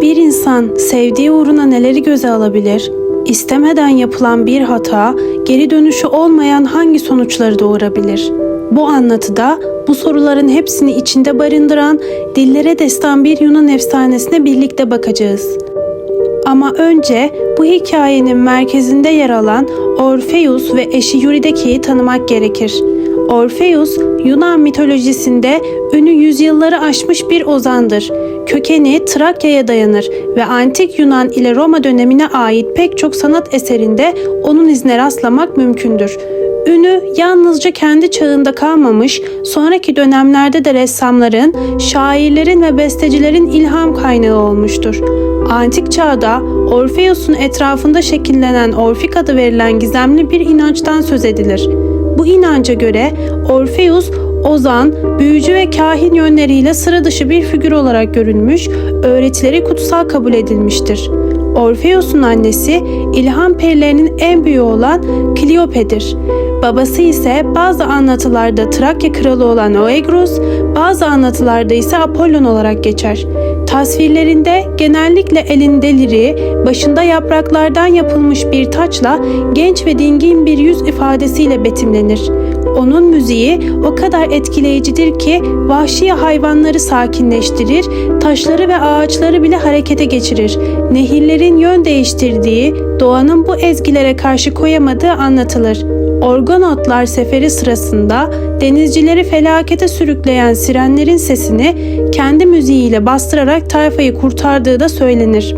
Bir insan sevdiği uğruna neleri göze alabilir? İstemeden yapılan bir hata geri dönüşü olmayan hangi sonuçları doğurabilir? Bu anlatıda bu soruların hepsini içinde barındıran dillere destan bir Yunan efsanesine birlikte bakacağız. Ama önce bu hikayenin merkezinde yer alan Orpheus ve eşi Eurydice'yi tanımak gerekir. Orpheus, Yunan mitolojisinde ünü yüzyılları aşmış bir ozandır. Kökeni Trakya'ya dayanır ve antik Yunan ile Roma dönemine ait pek çok sanat eserinde onun izine rastlamak mümkündür. Ünü yalnızca kendi çağında kalmamış, sonraki dönemlerde de ressamların, şairlerin ve bestecilerin ilham kaynağı olmuştur. Antik çağda Orpheus'un etrafında şekillenen Orfik adı verilen gizemli bir inançtan söz edilir. Bu inanca göre Orpheus ozan, büyücü ve kahin yönleriyle sıra dışı bir figür olarak görülmüş, öğretileri kutsal kabul edilmiştir. Orpheus'un annesi ilham perilerinin en büyüğü olan Kliope'dir. Babası ise bazı anlatılarda Trakya kralı olan Oegrus, bazı anlatılarda ise Apollon olarak geçer. Tasvirlerinde genellikle elinde liri, başında yapraklardan yapılmış bir taçla genç ve dingin bir yüz ifadesiyle betimlenir. Onun müziği o kadar etkileyicidir ki vahşi hayvanları sakinleştirir, taşları ve ağaçları bile harekete geçirir. Nehirlerin yön değiştirdiği, doğanın bu ezgilere karşı koyamadığı anlatılır. Orgonotlar seferi sırasında denizcileri felakete sürükleyen sirenlerin sesini kendi müziğiyle bastırarak tayfayı kurtardığı da söylenir.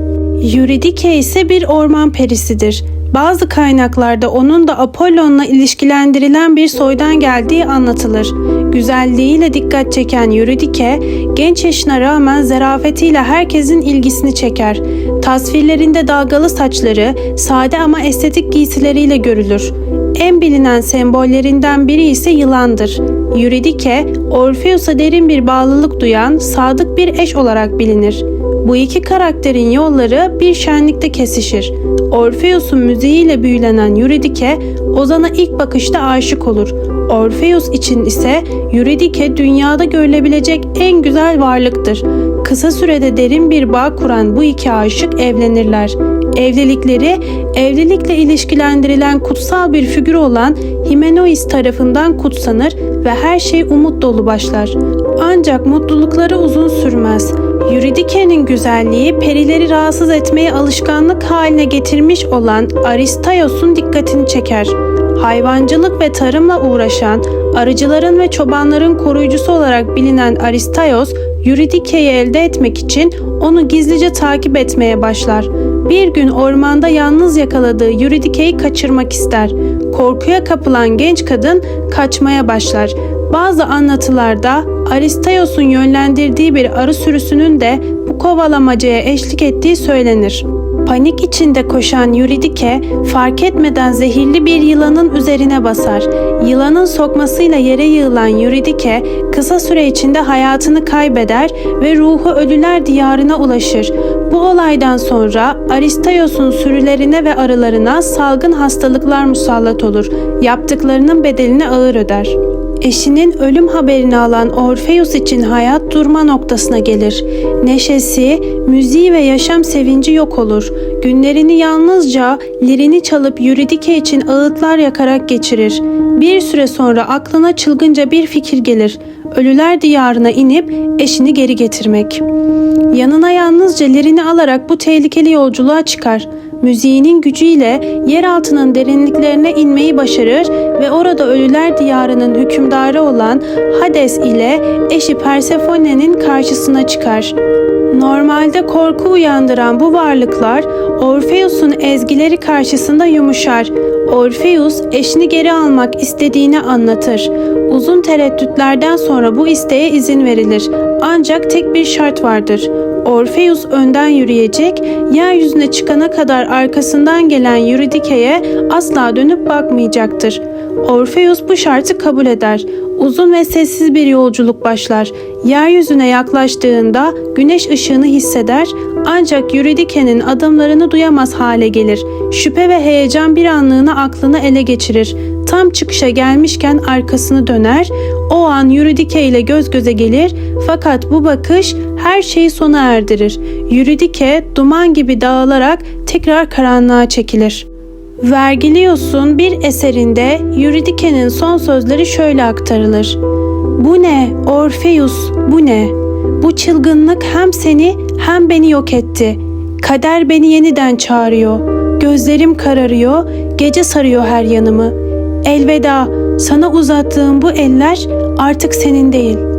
Eurydice ise bir orman perisidir. Bazı kaynaklarda onun da Apollon'la ilişkilendirilen bir soydan geldiği anlatılır. Güzelliğiyle dikkat çeken Eurydice, genç yaşına rağmen zarafetiyle herkesin ilgisini çeker. Tasvirlerinde dalgalı saçları, sade ama estetik giysileriyle görülür. En bilinen sembollerinden biri ise yılandır. Eurydice, Orpheus'a derin bir bağlılık duyan sadık bir eş olarak bilinir. Bu iki karakterin yolları bir şenlikte kesişir. Orpheus'un müziğiyle büyülenen Eurydice, Ozan'a ilk bakışta aşık olur. Orpheus için ise Eurydice dünyada görülebilecek en güzel varlıktır. Kısa sürede derin bir bağ kuran bu iki aşık evlenirler. Evlilikleri, evlilikle ilişkilendirilen kutsal bir figür olan Himenois tarafından kutsanır ve her şey umut dolu başlar. Ancak mutlulukları uzun sürmez. Eurydice'nin güzelliği perileri rahatsız etmeye alışkanlık haline getirmiş olan Aristaios'un dikkatini çeker. Hayvancılık ve tarımla uğraşan, arıcıların ve çobanların koruyucusu olarak bilinen Aristaios, Eurydice'yi elde etmek için onu gizlice takip etmeye başlar. Bir gün ormanda yalnız yakaladığı Eurydice'yi kaçırmak ister. Korkuya kapılan genç kadın kaçmaya başlar. Bazı anlatılarda Aristaios'un yönlendirdiği bir arı sürüsünün de bu kovalamacaya eşlik ettiği söylenir. Panik içinde koşan Eurydice fark etmeden zehirli bir yılanın üzerine basar. Yılanın sokmasıyla yere yığılan Eurydice kısa süre içinde hayatını kaybeder ve ruhu ölüler diyarına ulaşır. Bu olaydan sonra Aristaios'un sürülerine ve arılarına salgın hastalıklar musallat olur. Yaptıklarının bedelini ağır öder. Eşinin ölüm haberini alan Orpheus için hayat durma noktasına gelir. Neşesi, müziği ve yaşam sevinci yok olur. Günlerini yalnızca lirini çalıp Eurydice için ağıtlar yakarak geçirir. Bir süre sonra aklına çılgınca bir fikir gelir. Ölüler diyarına inip eşini geri getirmek. Yanına yalnızca lirini alarak bu tehlikeli yolculuğa çıkar müziğinin gücüyle yer altının derinliklerine inmeyi başarır ve orada ölüler diyarının hükümdarı olan Hades ile eşi Persephone'nin karşısına çıkar. Normalde korku uyandıran bu varlıklar Orpheus'un ezgileri karşısında yumuşar. Orpheus eşini geri almak istediğini anlatır. Uzun tereddütlerden sonra bu isteğe izin verilir. Ancak tek bir şart vardır. Orpheus önden yürüyecek, yeryüzüne çıkana kadar arkasından gelen Eurydice'ye asla dönüp bakmayacaktır. Orpheus bu şartı kabul eder. Uzun ve sessiz bir yolculuk başlar. Yeryüzüne yaklaştığında güneş ışığını hisseder ancak Eurydice'nin adımlarını duyamaz hale gelir. Şüphe ve heyecan bir anlığına aklını ele geçirir. Tam çıkışa gelmişken arkasını döner, o an Yürüdike ile göz göze gelir fakat bu bakış her şeyi sona erdirir. Yürüdike duman gibi dağılarak tekrar karanlığa çekilir. Vergilius'un bir eserinde Yürüdike'nin son sözleri şöyle aktarılır. Bu ne Orpheus bu ne? Bu çılgınlık hem seni hem beni yok etti. Kader beni yeniden çağırıyor. Gözlerim kararıyor, gece sarıyor her yanımı. Elveda, sana uzattığım bu eller artık senin değil.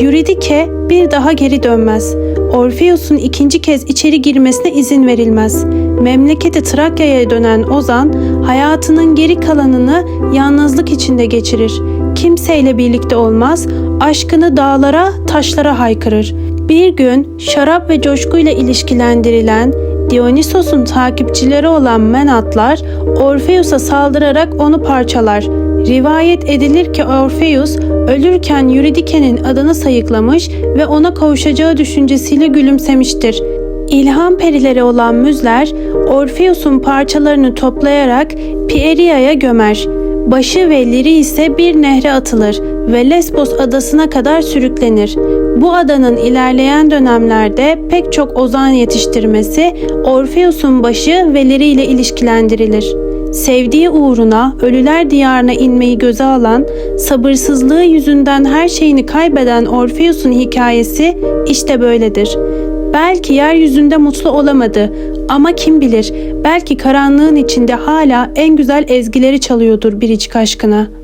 Euridike bir daha geri dönmez. Orpheus'un ikinci kez içeri girmesine izin verilmez. Memleketi Trakya'ya dönen Ozan, hayatının geri kalanını yalnızlık içinde geçirir. Kimseyle birlikte olmaz, aşkını dağlara, taşlara haykırır. Bir gün şarap ve coşkuyla ilişkilendirilen Dionysos'un takipçileri olan Menatlar Orpheus'a saldırarak onu parçalar. Rivayet edilir ki Orpheus ölürken Euridike'nin adını sayıklamış ve ona kavuşacağı düşüncesiyle gülümsemiştir. İlham perileri olan müzler Orpheus'un parçalarını toplayarak Pieria'ya gömer. Başı ve liri ise bir nehre atılır ve Lesbos adasına kadar sürüklenir. Bu adanın ilerleyen dönemlerde pek çok ozan yetiştirmesi Orpheus'un başı ve liri ile ilişkilendirilir. Sevdiği uğruna ölüler diyarına inmeyi göze alan, sabırsızlığı yüzünden her şeyini kaybeden Orpheus'un hikayesi işte böyledir. Belki yeryüzünde mutlu olamadı ama kim bilir belki karanlığın içinde hala en güzel ezgileri çalıyordur bir içki aşkına.''